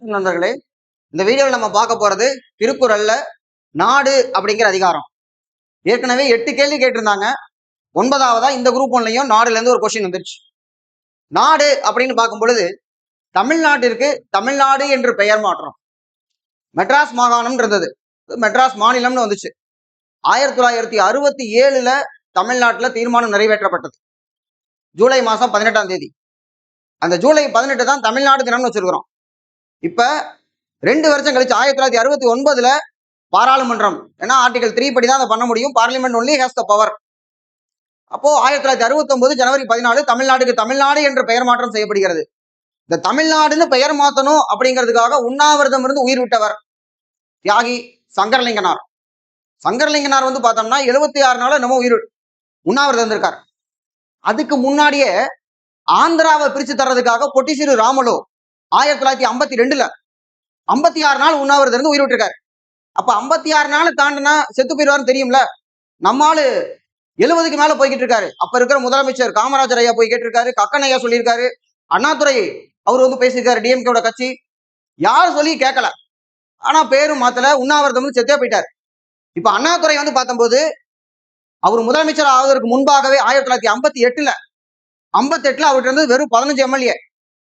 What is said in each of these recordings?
நண்பர்களே? இந்த வீடியோவில் நம்ம பார்க்க போறது திருக்குறள்ல நாடு அப்படிங்கிற அதிகாரம். ஏற்கனவே எட்டு கேள்வி கேட்டிருந்தாங்க. ஒன்பதாவதா இந்த குரூப் ஒன்லையும் நாடுல இருந்து ஒரு கொஸ்டின் வந்துருச்சு. நாடு அப்படின்னு பார்க்கும் பொழுது தமிழ்நாட்டிற்கு தமிழ்நாடு என்று பெயர் மாற்றம். மெட்ராஸ் மாகாணம் இருந்தது மெட்ராஸ் மாநிலம்னு வந்துச்சு. ஆயிரத்தி தொள்ளாயிரத்தி அறுபத்தி ஏழுல தமிழ்நாட்டுல தீர்மானம் நிறைவேற்றப்பட்டது. ஜூலை மாசம் பதினெட்டாம் தேதி. அந்த ஜூலை பதினெட்டு தான் தமிழ்நாடு தினம்னு வச்சிருக்கிறோம். இப்ப ரெண்டு வருஷம் கழிச்சு ஆயிரத்தி தொள்ளாயிரத்தி அறுபத்தி ஒன்பதுல பாராளுமன்றம். ஏன்னா ஆர்டிகல் த்ரீ படி தான் அதை பண்ண முடியும். Parliament only has the power அப்போ ஆயிரத்தி தொள்ளாயிரத்தி அறுபத்தி ஒன்பது ஜனவரி பதினாலு தமிழ்நாடுக்கு தமிழ்நாடு என்ற பெயர் மாற்றம் செய்யப்படுகிறது. இந்த தமிழ்நாடுன்னு பெயர் மாத்தணும் அப்படிங்கிறதுக்காக உண்ணாவிரதம் இருந்து உயிர் விட்டவர் தியாகி சங்கரலிங்கனார். சங்கரலிங்கனார் வந்து பார்த்தோம்னா எழுபத்தி ஆறு நாள் நம்ம உயிர் உண்ணாவிரதம் இருந்திருக்கார். அதுக்கு முன்னாடியே ஆந்திராவை பிரிச்சு தர்றதுக்காக பொட்டிசிறு ராமலோ ஆயிரத்தி தொள்ளாயிரத்தி ஐம்பத்தி ரெண்டுல ஐம்பத்தி ஆறு நாள் உண்ணாவிரதம் இருந்து உயிர் விட்டுருக்காரு அப்ப ஐம்பத்தி ஆறு நாள் தாண்டினா செத்து போயிடுவாருன்னு தெரியும்ல? நம்மாலு எழுபதுக்கு மேல போய்கிட்டு இருக்காரு அப்ப இருக்கிற முதலமைச்சர் காமராஜர் ஐயா போய் கேட்டிருக்காரு கக்கன் ஐயா சொல்லியிருக்காரு அண்ணாதுரை அவர் வந்து பேசியிருக்காரு டிஎம்கேவோட கட்சி. யார் சொல்லி கேட்கல ஆனா பேரும் மாத்தல உண்ணாவிரதம் வந்து செத்தே போயிட்டார். இப்ப அண்ணாதுரை வந்து பார்த்தம்போது அவர் முதலமைச்சர் ஆவதற்கு முன்பாகவே ஆயிரத்தி தொள்ளாயிரத்தி ஐம்பத்தி எட்டுல ஐம்பத்தி எட்டுல அவர்கிட்ட இருந்து வெறும் பதினஞ்சு எம்எல்ஏ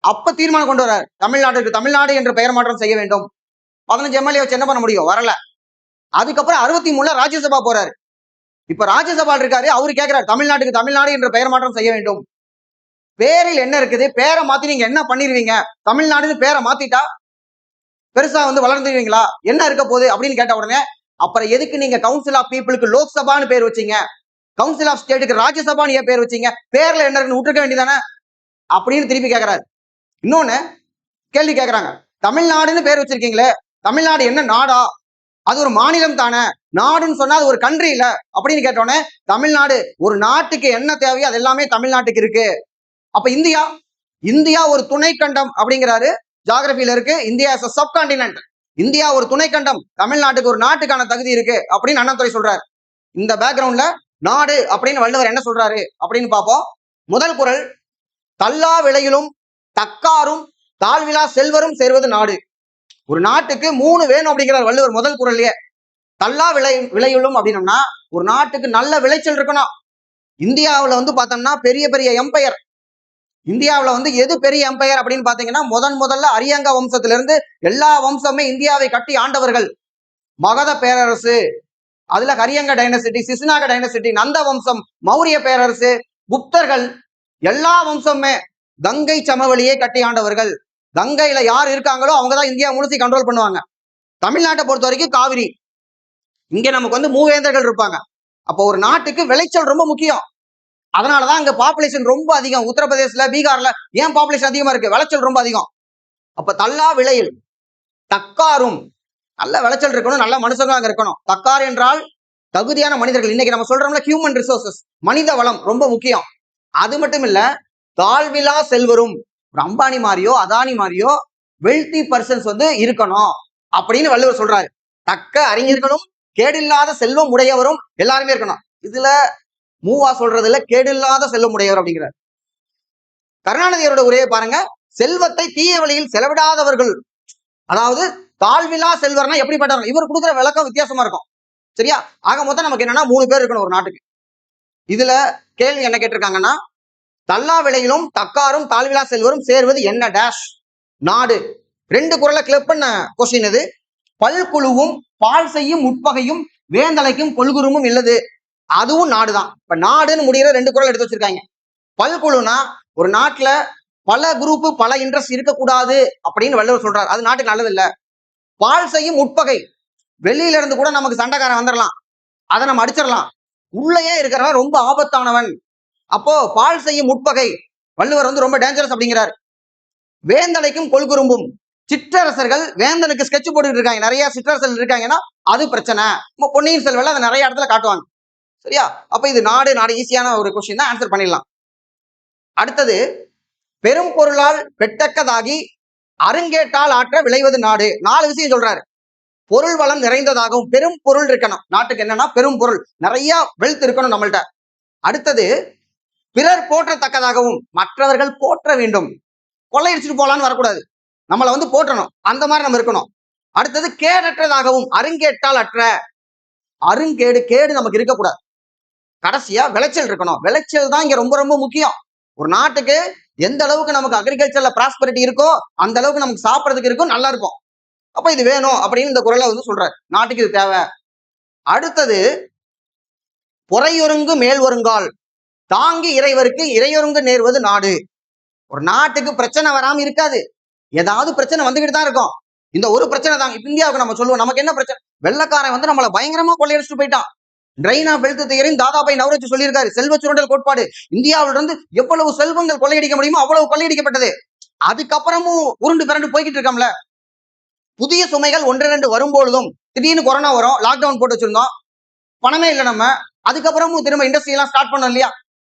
அப்ப தீர்மானம் கொண்டு வர்றாரு தமிழ்நாட்டுக்கு தமிழ்நாடு என்று பெயர் மாற்றம் செய்ய வேண்டும். பதினஞ்சு எம்எல்ஏ வச்சு என்ன பண்ண முடியும்? வரல. அதுக்கப்புறம் அறுபத்தி மூணுல ராஜ்யசபா போறாரு. இப்ப ராஜ்யசபா இருக்காரு அவரு கேட்கிறாரு தமிழ்நாட்டுக்கு தமிழ்நாடு என்ற பெயர் மாற்றம் செய்ய வேண்டும். பேரில் என்ன இருக்குது? பேரை மாத்தி நீங்க என்ன பண்ணிருவீங்க? தமிழ்நாடுன்னு பேரை மாத்திட்டா பெருசா வந்து வளர்ந்துருவீங்களா? என்ன இருக்க போகுது? அப்படின்னு கேட்ட உடனே அப்புறம் எதுக்கு நீங்க கவுன்சில் ஆஃப் பீப்புளுக்கு லோக்சபான்னு பேர் வச்சீங்க? கவுன்சில் ஆஃப் ஸ்டேட்டுக்கு ராஜ்யசபான்னு ஏன் பேர் வச்சீங்க? பேர்ல என்ன இருக்குன்னு விட்டுருக்க வேண்டியதானே அப்படின்னு திருப்பி கேட்கறாரு இன்னொன்னு கேள்வி கேட்கறாங்க தமிழ்நாடுன்னு பேர் வச்சிருக்கீங்களே தமிழ்நாடு என்ன நாடா? அது ஒரு மாநிலம் தானே. நாடுன்னு சொன்னா அது ஒரு கண்ட்ரி இல்ல. அப்படின்னு கேட்டோன்னே தமிழ்நாடு ஒரு நாட்டுக்கு என்ன தேவையோ அது எல்லாமே தமிழ்நாட்டுக்கு இருக்கு. அப்ப இந்தியா? இந்தியா ஒரு துணை கண்டம் அப்படிங்கிறாரு ஜாகிரபியில இருக்கு. இந்தியா சப் கான்டினென்ட் இந்தியா ஒரு துணை கண்டம் தமிழ்நாட்டுக்கு ஒரு நாட்டுக்கான தகுதி இருக்கு அப்படின்னு அண்ணாதுரை சொல்றாரு. இந்த பேக்ரவுண்ட்ல நாடு அப்படின்னு வள்ளுவர் என்ன சொல்றாரு அப்படின்னு பார்ப்போம். முதல் குரல் தல்லா விலையிலும் தக்காரும் தாழ்விலா செல்வரும் சேர்வது நாடு. ஒரு நாட்டுக்கு மூணு வேணும் அப்படிங்கிறார் வள்ளுவர் முதல் குரல்லையே தல்லா விளை விளையுள்ளும் அப்படின்னம்னா ஒரு நாட்டுக்கு நல்ல விளைச்சல் இருக்கணும். இந்தியாவில் வந்து பார்த்தோம்னா பெரிய பெரிய எம்பையர் இந்தியாவில் வந்து எது பெரிய எம்பையர் அப்படின்னு பார்த்தீங்கன்னா முதன் முதல்ல அரியங்க வம்சத்துல இருந்து எல்லா வம்சமே இந்தியாவை கட்டி ஆண்டவர்கள். மகத பேரரசு அதுல ஹரியங்க டைனசிட்டி சிசுநாக டைனசிட்டி நந்த வம்சம் மௌரிய பேரரசு குப்தர்கள் எல்லா வம்சமே கங்கை சமவெளியை கட்டி ஆண்டவர்கள். கங்கையில யார் இருக்காங்களோ அவங்க தான் இந்தியா முழுசி கண்ட்ரோல் பண்ணுவாங்க. தமிழ்நாட்டை பொறுத்த வரைக்கும் காவிரி. இங்க நமக்கு வந்து மூவேந்தர்கள் இருப்பாங்க. அப்போ ஒரு நாட்டுக்கு விளைச்சல் ரொம்ப முக்கியம். அதனாலதான் அங்க பாப்புலேஷன் ரொம்ப அதிகம். உத்தரப்பிரதேசல பீகார்ல ஏன் பாப்புலேஷன் அதிகமா இருக்கு? விளைச்சல் ரொம்ப அதிகம். அப்ப தல்லா விளையில் தக்காரும் நல்ல விளைச்சல் இருக்கணும் நல்ல மனுஷங்க அங்க இருக்கணும். தக்கார் என்றால் தகுதியான மனிதர்கள். இன்னைக்கு நம்ம சொல்றோம்ல ஹியூமன் ரிசோர்சஸ் மனித வளம் ரொம்ப முக்கியம். அது மட்டும் இல்ல தாழ்விலா செல்வரும். ஒரு அம்பானி மாதிரியோ அதானி மாதிரியோ வெல்தி பர்சன்ஸ் வந்து இருக்கணும். அப்படின்னு வள்ளுவர் சொல்றாரு. தக்க அறிஞர்களும் கேடில்லாத செல்வம் உடையவரும் எல்லாருமே இருக்கணும். இதுல மூவா சொல்றதுல கேடில்லாத செல்வம் உடையவர் அப்படிங்கிறார். கருணாநிதியோட உரையை பாருங்க. செல்வத்தை தீய வழியில் செலவிடாதவர்கள். அதாவது தாழ்விலா செல்வர்னா எப்படிப்பட்டவர் இவர் கொடுக்குற விளக்கம் வித்தியாசமா இருக்கும். சரியா? ஆக மொத்தம் நமக்கு என்னன்னா மூணு பேர் இருக்கணும் ஒரு நாட்டுக்கு. இதுல கேள்வி என்ன கேட்டிருக்காங்கன்னா தல்லா விலையிலும் தக்காரும் தாழ்விழா செல்வரும் சேர்வது என்ன டேஷ் நாடு. ரெண்டு குரலை கிளப் பண்ண கொஸ்டின் இது பல்குழுவும் பால் செய்யும் உட்பகையும் வேந்தலைக்கும் கொள்குருமும் இல்லது. அதுவும் நாடுதான். இப்ப நாடுன்னு முடிகிற ரெண்டு குரல் எடுத்து வச்சிருக்காங்க. பல்குழுனா ஒரு நாட்டுல பல குரூப் பல இன்ட்ரெஸ்ட் இருக்கக்கூடாது அப்படின்னு வள்ளுவர் சொல்றாரு. அது நாட்டுக்கு நல்லது இல்ல பால் செய்யும் உட்பகை. வெளியில இருந்து கூட நமக்கு சண்டைக்காரன் வந்துடலாம் அதை நம்ம அடிச்சிடலாம் உள்ளேயே இருக்கிறவன் ரொம்ப ஆபத்தானவன். அப்போ பால் செய்யும் உட்பகை வள்ளுவர் வந்து ரொம்ப டேஞ்சரஸ் அப்படிங்கிறார். வேந்தலைக்கும் கொள்குறும்பும் சிற்றரசர்கள் வேந்தனுக்கு ஸ்கெட்ச் போட்டுட்டு இருக்காங்க. நிறைய சிற்றரசர்கள் இருக்காங்கன்னா அது பிரச்சனை. நம்ம பொன்னியின் செல்வெல்லாம் அதை நிறைய இடத்துல காட்டுவாங்க. சரியா? அப்ப இது நாடு நாடு ஈஸியான ஒரு கொஸ்டின் தான் ஆன்சர் பண்ணிடலாம். அடுத்தது பெரும் பொருளால் பெட்டக்கதாகி அருங்கேட்டால் ஆற்ற விளைவது நாடு. நாலு விஷயம் சொல்றாரு. பொருள் வளம் நிறைந்ததாகவும் பெரும் பொருள் இருக்கணும். நாட்டுக்கு என்னன்னா பெரும் பொருள். நிறைய வெல்த் இருக்கணும் நம்மள்ட்ட. அடுத்தது பிறர் போற்றத்தக்கதாகவும் மற்றவர்கள் போற்ற வேண்டும். கொள்ளையடிச்சுட்டு போலான்னு வரக்கூடாது. நம்மளை வந்து போற்றணும். அந்த மாதிரி நம்ம இருக்கணும். அடுத்தது கேடற்றதாகவும் அருங்கேட்டால் அற்ற அருங்கேடு கேடு நமக்கு இருக்கக்கூடாது. கடைசியா விளைச்சல் இருக்கணும். விளைச்சல் தான் இங்க ரொம்ப ரொம்ப முக்கியம். ஒரு நாட்டுக்கு எந்த அளவுக்கு நமக்கு அக்ரிகல்ச்சர்ல ப்ராஸ்பரிட்டி இருக்கோ அந்த அளவுக்கு நமக்கு சாப்பிட்றதுக்கு இருக்கும் நல்லா இருக்கும். அப்ப இது வேணும் அப்படின்னு இந்த குரலை வந்து சொல்றாரு. நாட்டுக்கு இது தேவை. அடுத்தது பொறையொருங்கு மேல் ஒருங்கால். தாங்கி இறைவருக்கு இறையொருங்கு நேர்வது நாடு. ஒரு நாட்டுக்கு பிரச்சனை வராம இருக்காது. ஏதாவது பிரச்சனை வந்துகிட்டு தான் இருக்கும். இந்த ஒரு பிரச்சனை தான். இப்ப இந்தியாவுக்கு நம்ம சொல்லுவோம் நமக்கு என்ன பிரச்சனை? வெள்ளக்காரன் வந்து நம்மள பயங்கரமா கொள்ளையடிச்சுட்டு போயிட்டான். ட்ரைன் ஆஃப் வெல்த் தியரின் தாதாபாய் நவரஜ் சொல்லியிருக்காரு. செல்வ சுரண்டல் கோட்பாடு. இந்தியாவில இருந்து எவ்வளவு செல்வங்கள் கொள்ளையடிக்க முடியுமோ அவ்வளவு கொள்ளையடிக்கப்பட்டது. அதுக்கப்புறமும் உருண்டு பிறண்டு போய்கிட்டு இருக்கோம்ல. புதிய சுமைகள் ஒன்று ரெண்டு வரும்பொழுதும் திடீர்னு கொரோனா வரும். லாக்டவுன் போட்டு வச்சிருந்தோம். பணமே இல்லை நம்ம. அதுக்கப்புறமும் திரும்ப இண்டஸ்ட்ரி எல்லாம் ஸ்டார்ட் பண்ணோம் இல்லையா?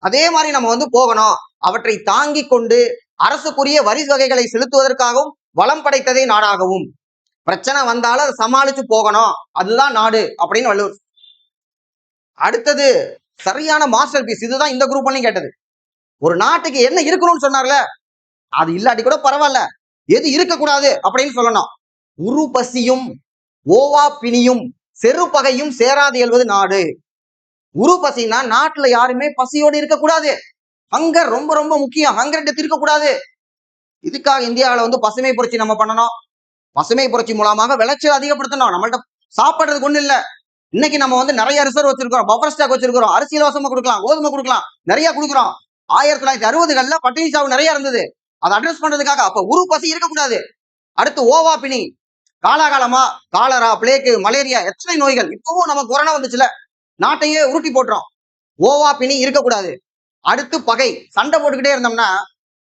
அதே மாதிரி நம்ம வந்து போகணும். அவற்றை தாங்கி கொண்டு அரசுக்குரிய வரி வகைகளை செலுத்துவதற்காகவும் வளம் படைத்ததே நாடாகவும். பிரச்சனை வந்தாலும் அதை சமாளிச்சு போகணும். அதுதான் நாடு அப்படின்னு வள்ளுவர். அடுத்தது சரியான மாஸ்டர் பீஸ். இதுதான் இந்த குரூப் பண்ணி கேட்டது. ஒரு நாட்டுக்கு என்ன இருக்கணும்னு சொன்னார்ல? அது இல்லாட்டி கூட பரவாயில்ல. எது இருக்கக்கூடாது அப்படின்னு சொல்லணும். உரு பசியும் ஓவா பிணியும் செருப்பகையும் சேராது எழுவது நாடு. உரு பசினா நாட்டுல யாருமே பசியோடு இருக்கக்கூடாது. ஹங்கர் ரொம்ப ரொம்ப முக்கியம். ஹங்கர் இருக்கக்கூடாது இதுக்காக இந்தியாவில வந்து பசுமை புரட்சி நம்ம பண்ணணும். பசுமை புரட்சி மூலமாக விளைச்சல் அதிகப்படுத்தணும். நம்மள்ட்ட சாப்பிட்றதுக்கு ஒண்ணு இல்ல. இன்னைக்கு நம்ம வந்து நிறைய ரிசர்வ் வச்சிருக்கிறோம். பஃபர் ஸ்டாக் வச்சிருக்கிறோம். அரிசி இலவசமா கொடுக்கலாம் கோதுமை கொடுக்கலாம் நிறைய கொடுக்குறோம். ஆயிரத்தி தொள்ளாயிரத்தி அறுபதுகள்ல பட்டினி சாவு நிறைய இருந்தது. அதை அட்ரஸ் பண்றதுக்காக அப்ப உரு பசி இருக்கக்கூடாது. அடுத்து ஓவா பிணி. காலாகாலமா காலரா பிளேக்கு மலேரியா எத்தனை நோய்கள்? இப்பவும் நம்ம கொரோனா வந்துச்சுல. நாட்டையே உருட்டி போட்டுறோம் ஓவா பிணி இருக்கக்கூடாது. அடுத்து பகை. சண்டை போட்டுக்கிட்டே இருந்தோம்னா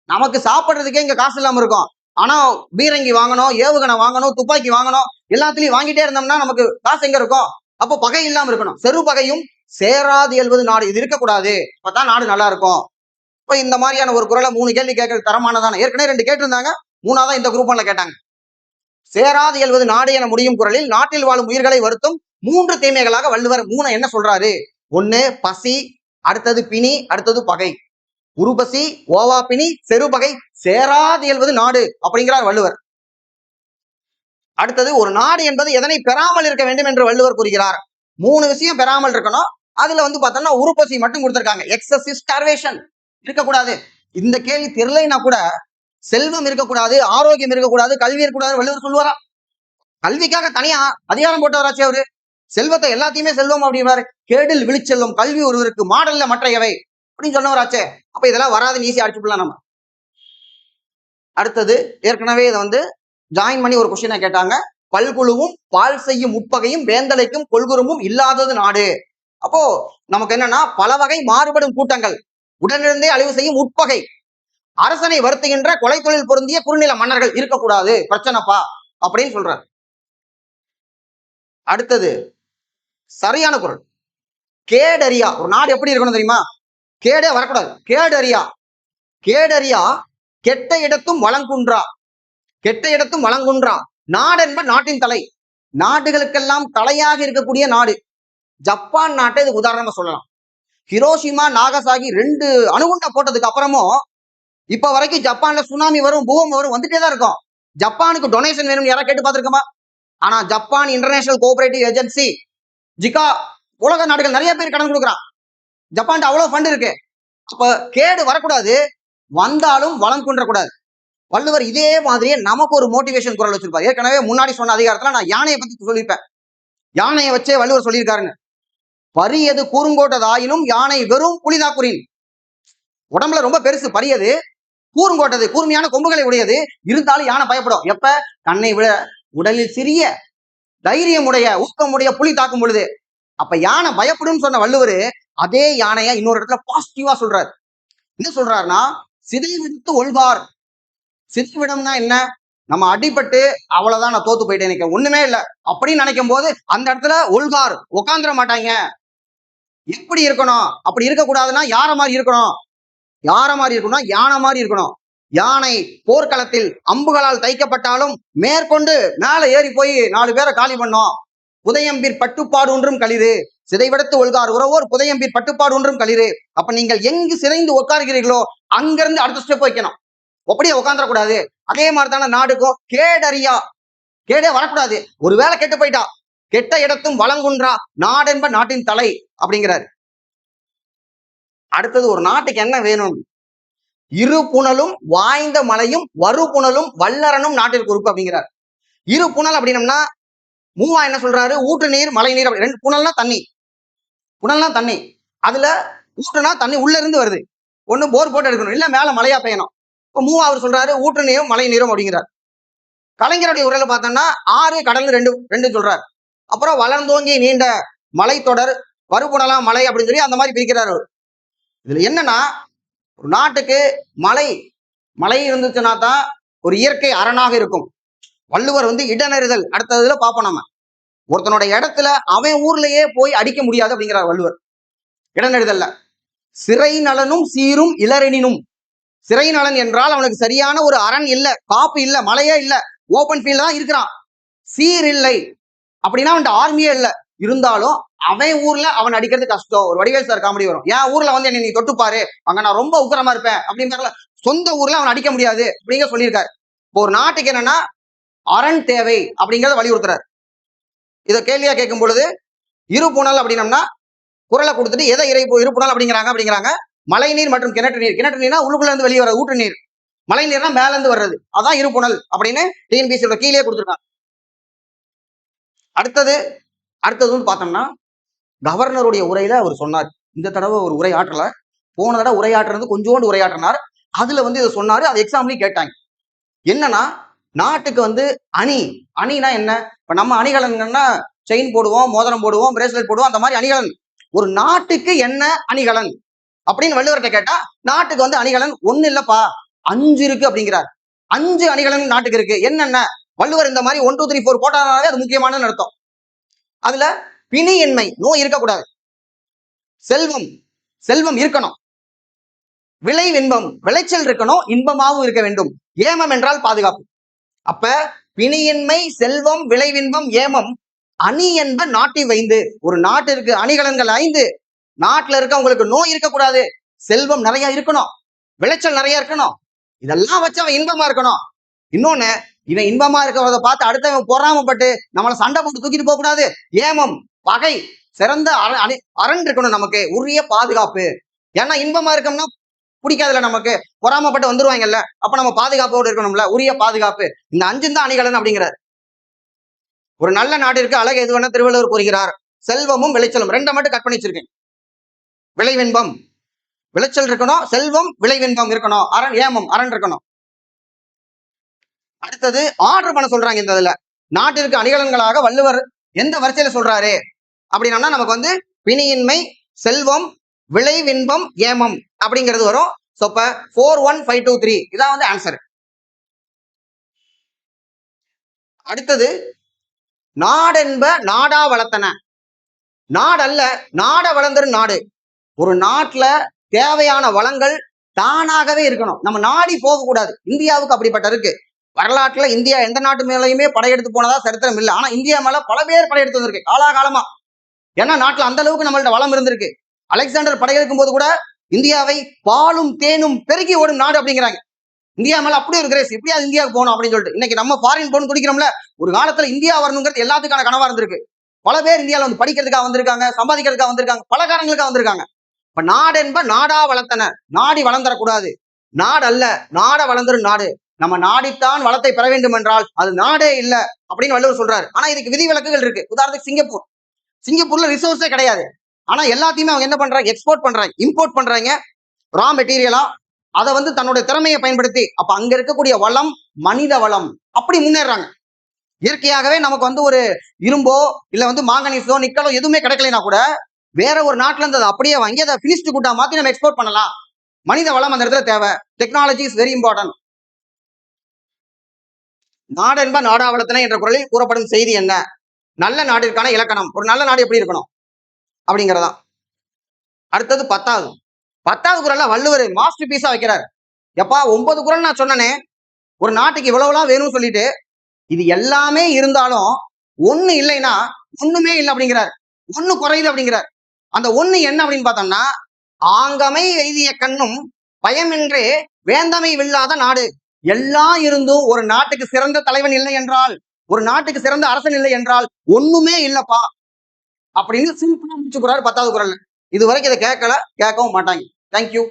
நமக்கு சாப்பிடுறதுக்கே இங்க காசு இல்லாம இருக்கும். ஆனா பீரங்கி வாங்கணும் ஏவுகணை வாங்கணும் துப்பாக்கி வாங்கணும் எல்லாத்துலயும் வாங்கிட்டே இருந்தோம்னா நமக்கு காசு எங்க இருக்கும்? அப்போ பகை இல்லாம இருக்கணும். செரு பகையும் சேராது எழுவது நாடு. இது இருக்கக்கூடாது. அப்பதான் நாடு நல்லா இருக்கும். இப்ப இந்த மாதிரியான ஒரு குரலை மூணு கேள்வி கேட்கறது தரமானதான? ஏற்கனவே ரெண்டு கேட்டிருந்தாங்க. மூணாவதா இந்த குரூப் ஒன்ல கேட்டாங்க. சேராது எழுவது நாடு என முடியும் குரலில் நாட்டில் வாழும் உயிர்களை வருத்தும் மூன்று தீமைகளாக வள்ளுவர் மூணு என்ன சொல்றாரு? ஒண்ணு பசி அடுத்தது பிணி அடுத்தது பகை. உருபசி ஓவா பிணி செருபகை சேராது இயல்வது நாடு அப்படிங்கிறார் வள்ளுவர். அடுத்தது ஒரு நாடு என்பது எதனை பெறாமல் இருக்க வேண்டும் என்று வள்ளுவர் கூறுகிறார். மூணு விஷயம் பெறாமல் இருக்கணும். அதுல வந்து பார்த்தோம்னா உருப்பசி மட்டும் கொடுத்துருக்காங்க. எக்ஸசிவ் ஸ்டார்வேஷன் இருக்கக்கூடாது. இந்த கேள்வி தெரியலைன்னா கூட செல்வம் இருக்கக்கூடாது ஆரோக்கியம் இருக்கக்கூடாது கல்வி இருக்கக்கூடாது வள்ளுவர் சொல்லுவாரா? கல்விக்காக தனியா அதிகாரம் போட்டவராச்சே அவரு. செல்வத்தை எல்லாத்தையுமே செல்வம் அப்படின்னாரு கேடில் விழிச்செல்வம் கல்வி ஒருவருக்கு மாடல்ல மற்றையவை அப்படின்னு சொன்னவராச்சே. அப்ப இதெல்லாம் வராதுன்னு ஈஸியா அடிச்சு விடலாம் நம்ம. அடுத்தது ஏற்கனவே இதை வந்து ஜாயின் பண்ணி ஒரு கொஸ்டினை கேட்டாங்க. பல்குழுவும் பால் செய்யும் உட்பகையும் வேந்தலைக்கும் கொள்குறும்பும் இல்லாதது நாடு. அப்போ நமக்கு என்னன்னா பல வகை மாறுபடும் கூட்டங்கள். உடனிருந்தே அழிவு செய்யும் உட்பகை. அரசனை வருத்துகின்ற கொலை தொழில் பொருந்திய குறுநில மன்னர்கள் இருக்கக்கூடாது. பிரச்சனைப்பா அப்படின்னு சொல்றாரு. அடுத்தது சரியான குரல். கேடரியா ஒரு நாடு எப்படி இருக்கணும் தெரியுமா? கேடே வரக்கூடாது. கேடரியா. கேடரியா கெட்ட இடத்தும் வளங்குன்றா கெட்ட இடத்தும் வளங்குன்றா என்ப நாட்டின் தலை. நாடுகளுக்கெல்லாம் தலையாக இருக்கக்கூடிய நாடு. ஜப்பான் நாட்டை இது உதாரணமா சொல்லலாம். ஹிரோஷிமா நாகசாகி ரெண்டு அணுகுண்டா போட்டதுக்கு அப்புறமும் இப்ப வரைக்கும் ஜப்பான்ல சுனாமி வரும் பூகம் வரும் வந்துட்டே தான் இருக்கும். ஜப்பானுக்கு டொனேஷன் வேணும்னு யாராவது கேட்டு பார்த்துருக்கோமா? ஆனா Japan International Cooperative Agency JICA உலக நாடுகள் நிறைய பேர் கடன் கொடுக்குறான். ஜப்பான் அவ்வளவு ஃபண்ட் இருக்கு. அப்ப கேடு வரக்கூடாது. வந்தாலும் வளம் குன்றக்கூடாது வள்ளுவர் இதே மாதிரியே நமக்கு ஒரு மோட்டிவேஷன் குரல் வச்சிருப்பார். ஏற்கனவே முன்னாடி சொன்ன அதிகாரத்துல நான் யானையை பத்தி சொல்லியிருப்பேன். யானையை வச்சே வள்ளுவர் சொல்லியிருக்காருன்னு. பரியது கூறுங்கோட்டதாயினும் யானை வெறும் புலிதாக்குறின். உடம்புல ரொம்ப பெருசு பரியது கூறுங்கோட்டது கூர்மையான கொம்புகளை உடையது. இருந்தாலும் யானை பயப்படும். எப்ப? கண்ணை விட உடலில் சிறிய தைரியமுடைய ஊக்கமுடைய புலி தாக்கும் பொழுது அப்ப யானை பயப்படும் சொன்ன வள்ளுவர் அதே யானைய இன்னொரு இடத்துல பாசிட்டிவா சொல்றாரு. என்ன சொல்றாருன்னா சிதை விடுத்து ஒழ்வார் சிதைவிடம்னா என்ன? நம்ம அடிபட்டு அவ்வளவுதான் நான் தோத்து போயிட்டேன் நினைக்க ஒண்ணுமே இல்ல. அப்படின்னு நினைக்கும் போது அந்த இடத்துல ஒழ்கார் உட்காந்துட மாட்டாங்க. எப்படி இருக்கணும்? அப்படி இருக்கக்கூடாதுன்னா யார மாதிரி இருக்கணும்? யார மாதிரி இருக்கணும்னா யானை மாதிரி இருக்கணும். யானை போர்க்களத்தில் அம்புகளால் தைக்கப்பட்டாலும் மேற்கொண்டு மேல ஏறி போய் நாலு பேரை காலி பண்ணோம். புதையம்பீர் பட்டுப்பாடு ஒன்றும் களிறு சிதைவிடத்து ஒழுகார் உறவோர் புதையம்பீர் பட்டுப்பாடு ஒன்றும் களிறு அப்ப நீங்கள் எங்கு சிதைந்து உட்காருகிறீர்களோ அங்கிருந்து அடுத்த ஸ்டெப் வைக்கணும். அப்படியே உட்காந்துடக்கூடாது அதே மாதிரி தானே நாடுக்கும் கேடறியா. கேடே வரக்கூடாது. ஒருவேளை கெட்டு போயிட்டா. கெட்ட இடத்தும் வளங்குன்றா. நாடென்ப நாட்டின் தலை. அப்படிங்கிறாரு. அடுத்தது ஒரு நாட்டுக்கு என்ன வேணும்? இரு புனலும் வாய்ந்த மலையும் வரு புனலும் வல்லரனும் நாட்டிற்கு உறுப்பு அப்படிங்கிறார். இரு புனல் அப்படின்னம்னா மூவா என்ன சொல்றாரு? ஊற்று நீர் மழை நீர் அப்படி ரெண்டு புனல்னா தண்ணி. புனல்னா தண்ணி. அதுல ஊற்றுனா தண்ணி உள்ள இருந்து வருது. ஒண்ணு போர் போட்டு எடுக்கணும். இல்ல மேல மழையா பெய்யணும். இப்போ மூவா அவர் சொல்றாரு ஊற்று நீரும் மழை நீரும் அப்படிங்கிறார். கலைஞருடைய உரையில பார்த்தோம்னா ஆறு கடல் ரெண்டு ரெண்டு சொல்றாரு. அப்புறம் வளர்ந்தோங்கி நீண்ட மலைத்தொடர் வறுபுணலாம் மலை அப்படின்னு சொல்லி அந்த மாதிரி பிரிக்கிறாரு அவர். இதுல என்னன்னா ஒரு நாட்டுக்கு மலை மலை இருந்துச்சுன்னா தான் ஒரு இயற்கை அரணாக இருக்கும். வள்ளுவர் வந்து இடநெறிதல் அடுத்ததுல பார்ப்போம் நம்ம ஒருத்தனோட இடத்துல அவன் ஊர்லயே போய் அடிக்க முடியாது அப்படிங்கிறார் வள்ளுவர். இடநெறிதல்ல. சிறை நலனும் சீரும் இளரெனினும். சிறை நலன் என்றால் அவனுக்கு சரியான ஒரு அரண் இல்லை காப்பு இல்லை மலையே இல்லை ஓபன் ஃபீல்ட் தான் இருக்கிறான். சீர் இல்லை. அப்படின்னா அவன் ஆர்மியே இல்லை. இருந்தாலும் அவன் ஊர்ல அவன் அடிக்கிறது கஷ்டம். ஒரு வடிவேல் சார் காமெடி வரும். என் ஊர்ல வந்து என்னை நீ தொட்டுப்பாரு? அங்க நான் ரொம்ப உக்கரமா இருப்பேன். அப்படின்னு சொந்த ஊர்ல அவன் அடிக்க முடியாது. அப்படிங்க சொல்லியிருக்காரு. இப்போ ஒரு நாட்டுக்கு என்னன்னா அரண் தேவை அப்படிங்கிறத வலியுறுத்துறாரு. இதை கேள்வியா கேட்கும் பொழுது இரு புனல் அப்படின்னம்னா குரலை கொடுத்துட்டு எதை இறை இரு புனல் அப்படிங்கிறாங்க அப்படிங்கிறாங்க. மழை நீர் மற்றும் கிணற்று நீர். கிணற்று நீர்னா உள்ளுக்குள்ள இருந்து வெளியே வர ஊற்று நீர். மழை நீர்னா மேல இருந்து வர்றது. அதான் இரு புனல் அப்படின்னு டிஎன்பிசியோட கீழே கொடுத்துருக்காங்க. அடுத்தது அடுத்தது வந்து பார்த்தோம்னா கவர்னருடைய உரையில அவர் சொன்னார். இந்த தடவை ஒரு உரையாற்றல போன தடவை உரையாற்றுறது கொஞ்சோண்டு உரையாற்றினார் அதுல வந்து இதை சொன்னாரு. அது எக்ஸாம்லயும் கேட்டாங்க. என்னன்னா நாட்டுக்கு வந்து அணி அணினா என்ன? இப்ப நம்ம அணிகலன்னா செயின் போடுவோம் மோதிரம் போடுவோம் பிரேஸ்லெட் போடுவோம் அந்த மாதிரி அணிகலன். ஒரு நாட்டுக்கு என்ன அணிகலன்? அப்படின்னு வள்ளுவர்கிட்ட கேட்டா நாட்டுக்கு வந்து அணிகலன் ஒண்ணு இல்லப்பா அஞ்சு இருக்கு அப்படிங்கிறார். அஞ்சு அணிகலன் நாட்டுக்கு இருக்கு. என்னென்ன? வள்ளுவர் இந்த மாதிரி ஒன் டூ த்ரீ ஃபோர் போட்டாலே அது முக்கியமான அர்த்தம். அதுல பிணியின்மை நோய் இருக்கக்கூடாது. செல்வம் செல்வம் இருக்கணும். விளைவின்பம் விளைச்சல் இருக்கணும் இன்பமாகவும் இருக்க வேண்டும். ஏமம் என்றால் பாதுகாப்பு. அப்ப பிணியின்மை செல்வம் விளைவின்பம் ஏமம் அணி என்ப நாட்டி வைந்து ஒரு நாட்டிற்கு அணிகலன்கள் ஐந்து நாட்டுல இருக்கவங்களுக்கு நோய் இருக்கக்கூடாது. செல்வம் நிறைய இருக்கணும். விளைச்சல் நிறைய இருக்கணும். இதெல்லாம் வச்சு அவன் இன்பமா இருக்கணும். இன்னொன்னு இவன் இன்பமா இருக்கிறத பார்த்து அடுத்தவன் பொறாமப்பட்டு நம்மள சண்டை போட்டு தூக்கிட்டு போக கூடாது ஏமம் பகை சிறந்த அணி- அரண் இருக்கணும் நமக்கு உரிய பாதுகாப்பு. ஏன்னா இன்பமா இருக்கோம்னா பிடிக்காதுல நமக்கு. பொறாமப்பட்டு வந்துருவாங்கல்ல அப்ப நம்ம பாதுகாப்போடு இருக்கணும்ல உரிய பாதுகாப்பு. இந்த அஞ்சு தான் அணிகலன் அப்படிங்கிறார். ஒரு நல்ல நாட்டிற்கு அழகு எதுவென திருவள்ளுவர் கூறுகிறார். செல்வமும் விளைச்சலும் ரெண்டை மட்டும் கட் பண்ணி வச்சிருக்கேன். விளைவின்பம். விளைச்சல் இருக்கணும் செல்வம் விளைவின்பம் இருக்கணும். அரண் ஏமம் அரண் இருக்கணும். அடுத்தது ஆர்டர் பண்ண சொல்றாங்க இந்த இதுல. நாட்டிற்கு அணிகலன்களாக வள்ளுவர் எந்த வரிசையில சொல்றாரு? அப்படின்னா நமக்கு வந்து பிணியின்மை செல்வம் விளைவின்பம் ஏமம் அப்படிங்கிறது வரும். ஸோ இப்போ four one five two three இதான் வந்து ஆன்சர் அடுத்தது நாடென்ப நாடா வளர்த்தன. நாடல்ல நாட வளர்ந்தரு நாடு. ஒரு நாட்டுல தேவையான வளங்கள் தானாகவே இருக்கணும். நம்ம நாடி போகக்கூடாது. இந்தியாவுக்கு அப்படிப்பட்ட இருக்கு. வரலாற்றுல இந்தியா எந்த நாட்டு மேலேயுமே படையெடுத்து போனதா சரித்திரம் இல்லை. ஆனா இந்தியா மேல பல பேர் படையெடுத்து வந்திருக்கு. காலாகாலமா. ஏன்னா நாட்டுல அந்த அளவுக்கு நம்மள்ட்ட வளம் இருந்திருக்கு. அலெக்சாண்டர் படையெடுக்கும் போது கூட இந்தியாவை பாலும் தேனும் பெருகி ஓடும் நாடு அப்படிங்கிறாங்க. இந்தியா மேல அப்படி ஒரு கிரேஸ் எப்படியாவது இந்தியாவுக்கு போகணும் அப்படின்னு சொல்லிட்டு. இன்னைக்கு நம்ம ஃபாரின் போகணும் துடிக்கிறோம்ல ஒரு காலத்துல இந்தியா வரணுங்கிறது எல்லாத்துக்கான கனவா இருந்திருக்கு. பல பேர் இந்தியாவில் வந்து படிக்கிறதுக்காக வந்திருக்காங்க சம்பாதிக்கிறதுக்காக வந்திருக்காங்க பல காரணங்களுக்காக வந்திருக்காங்க. இப்ப நாடு என்ப நாடா வளர்த்தன. நாடி வளர்ந்துடக்கூடாது நாடு அல்ல நாட வளர்ந்துரும் நாடு. நம்ம நாடித்தான் வளத்தை பெற வேண்டும் என்றால் அது நாடே இல்லை அப்படின்னு வள்ளுவர் சொல்றாரு. ஆனா இதுக்கு விதிவிலக்குகள் இருக்கு. உதாரணத்துக்கு சிங்கப்பூர். சிங்கப்பூர்ல ரிசோர்ஸே கிடையாது. ஆனா எல்லாத்தையுமே அவங்க என்ன பண்றாங்க? எக்ஸ்போர்ட் பண்றாங்க. இம்போர்ட் பண்றாங்க. ரா மெட்டீரியலா அதை வந்து தன்னுடைய திறமையை பயன்படுத்தி அப்ப அங்க இருக்கக்கூடிய வளம் மனித வளம் அப்படி முன்னேறாங்க. இயற்கையாகவே நமக்கு வந்து ஒரு இரும்போ இல்ல வந்து மாங்கனீஸோ நிக்கலோ எதுவுமே கிடைக்கலைனா கூட வேற ஒரு நாட்டுல இருந்து அதை அப்படியே வாங்கி அதை பினிஷ்டு குட்டா மாத்தி நம்ம எக்ஸ்போர்ட் பண்ணலாம். மனித வளம் அந்த இடத்துல தேவை. டெக்னாலஜி இஸ் வெரி இம்பார்ட்டன்ட் நாடென்ப நாடாவளத்தனை என்ற குரலில் கூறப்படும் செய்தி என்ன? நல்ல நாட்டிற்கான இலக்கணம். ஒரு நல்ல நாடு எப்படி இருக்கணும்? அப்படிங்கிறதா அடுத்தது பத்தாவது. பத்தாவது குரல்ல வள்ளுவர் மாஸ்டர் பீஸா வைக்கிறார். எப்பா ஒன்பது குரல் நான் சொன்னனே. ஒரு நாட்டுக்கு இவ்வளவுலாம் வேணும்னு சொல்லிட்டு இது எல்லாமே இருந்தாலும் ஒண்ணு இல்லைன்னா ஒண்ணுமே இல்லை அப்படிங்கிறார். ஒண்ணு குறையுது அப்படிங்கிறார். அந்த ஒண்ணு என்ன அப்படின்னு பார்த்தோம்னா ஆங்கமை எய்திய கண்ணும் பயமின்றே வேந்தமை இல்லாத நாடு. எல்லாம் இருந்தும் ஒரு நாட்டுக்கு சிறந்த தலைவன் இல்லை என்றால் ஒரு நாட்டுக்கு சிறந்த அரசன் இல்லை என்றால் ஒண்ணுமே இல்லப்பா. அப்படின்னு சிம்பிளா முடிச்சு பத்தாவது குரல் இது வரைக்கும் இதை கேட்கல கேட்கவும் மாட்டாங்க. தேங்க்யூ